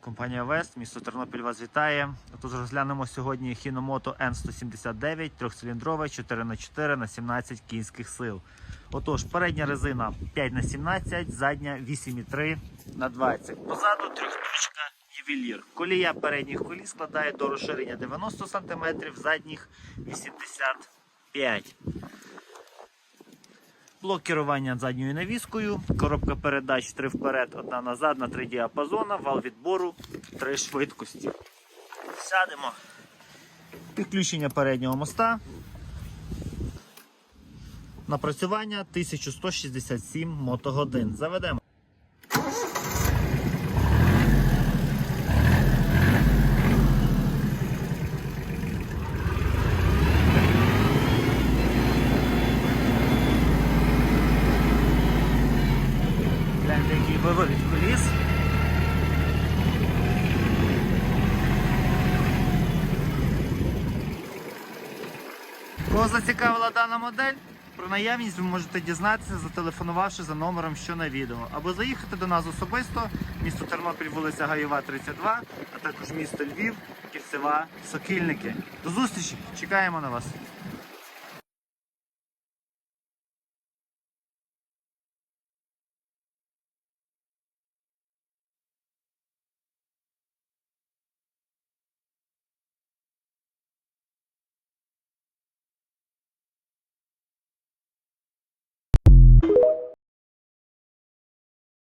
Компанія Вест, місто Тернопіль вас вітає. Отож розглянемо сьогодні Hinomoto N179, трьохциліндрове 4х4 на 17 кінських сил. Отож, передня резина 5х17, задня 8,3 на 20. Позаду трьохточка ювелір. Колія передніх колій складає до розширення 90 см, задніх 85 Блок керування задньою навіскою, коробка передач 3 вперед, одна назад на 3 діапазона, вал відбору 3 швидкості. Сядемо. Підключення переднього моста. Напрацювання 1167 мотогодин. Заведемо. Який виворіт коліс. Кого зацікавила дана модель? Про наявність ви можете дізнатися, зателефонувавши за номером, що на відео, або заїхати до нас особисто, місто Тернопіль, вулиця Гаєва, 32, а також місто Львів, Кільцева, Сокільники. До зустрічі! Чекаємо на вас!